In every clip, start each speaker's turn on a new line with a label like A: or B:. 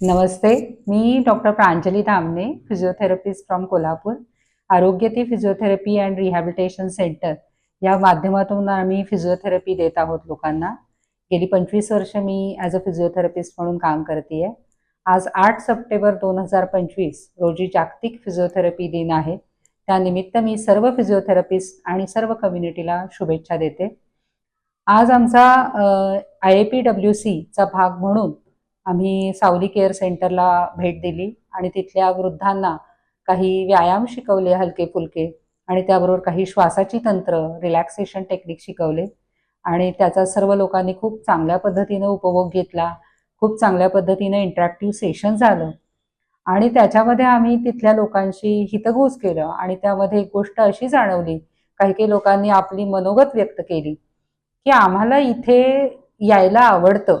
A: Namaste me doctor Pranjali Dhamane physiotherapist from Kolhapur आरोग्य ती physiotherapy and rehabilitation centre या माध्यमातून आम्ही फिजिओथेरपी देत आहोत लोकांना. गेली पंचवीस वर्ष मी ॲज अ फिजिओथेरपिस्ट म्हणून काम करते आहे आज आठ सप्टेंबर दोन हजार पंचवीस रोजी जागतिक फिजिओथेरपी दिन आहे. त्यानिमित्त मी सर्व फिजिओथेरपिस्ट आणि सर्व कम्युनिटीला शुभेच्छा देते. आज आमचा आय ए पी डब्ल्यू सीचा भाग म्हणून आम्ही सावली केअर सेंटरला भेट दिली आणि तिथल्या वृद्धांना काही व्यायाम शिकवले हलके फुलके आणि त्याबरोबर काही श्वासाची तंत्र रिलॅक्सेशन टेक्निक शिकवले. आणि त्याचा सर्व लोकांनी खूप चांगल्या पद्धतीनं उपभोग घेतला खूप चांगल्या पद्धतीनं इंटरॅक्टिव्ह सेशन झालं. आणि त्याच्यामध्ये आम्ही तिथल्या लोकांशी हितगुज केलं आणि त्यामध्ये एक गोष्ट अशी जाणवली काही काही लोकांनी आपली मनोगत व्यक्त केली की आम्हाला इथे यायला आवडतं.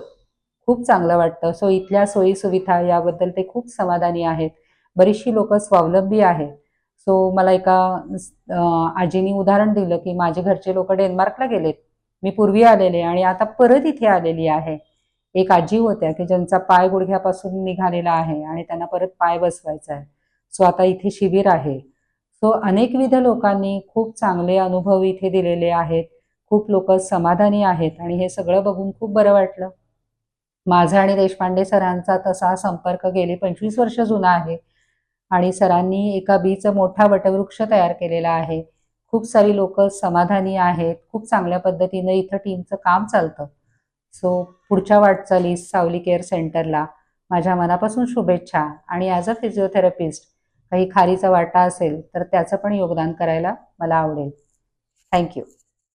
A: खूप चांगलं वाटतं. सो इथल्या सोयी सुविधा याबद्दल ते खूप समाधानी आहेत. बरीचशी लोक स्वावलंबी आहेत. सो मला एका आजीनी उदाहरण दिलं की माझे घरचे लोक डेन्मार्कला गेलेत. मी पूर्वी आलेले आणि आता परत इथे आलेली आहे. एक आजी होत्या की ज्यांचा पाय गुडघ्यापासून निघालेला आहे आणि त्यांना परत पाय बसवायचा आहे. सो आता इथे शिबिर आहे. सो अनेकविध लोकांनी खूप चांगले अनुभव इथे दिलेले आहेत. खूप लोक समाधानी आहेत आणि हे सगळं बघून खूप बरं वाटलं. माझा आणि देशपांडे सरांचा तसा संपर्क गेले पंचवीस वर्ष जुना आहे. आणि सरांनी एका बीच मोठा वटवृक्ष तयार केलेला आहे. खूप सारी लोक समाधानी आहेत. खूप चांगल्या पद्धतीनं इथं टीमचं काम चालतं. सो पुढच्या वाटचालीस सावली केअर सेंटरला माझ्या मनापासून शुभेच्छा. आणि ॲज अ फिजिओथेरपिस्ट काही खारीचा वाटा असेल तर त्याचं पण योगदान करायला मला आवडेल. थँक्यू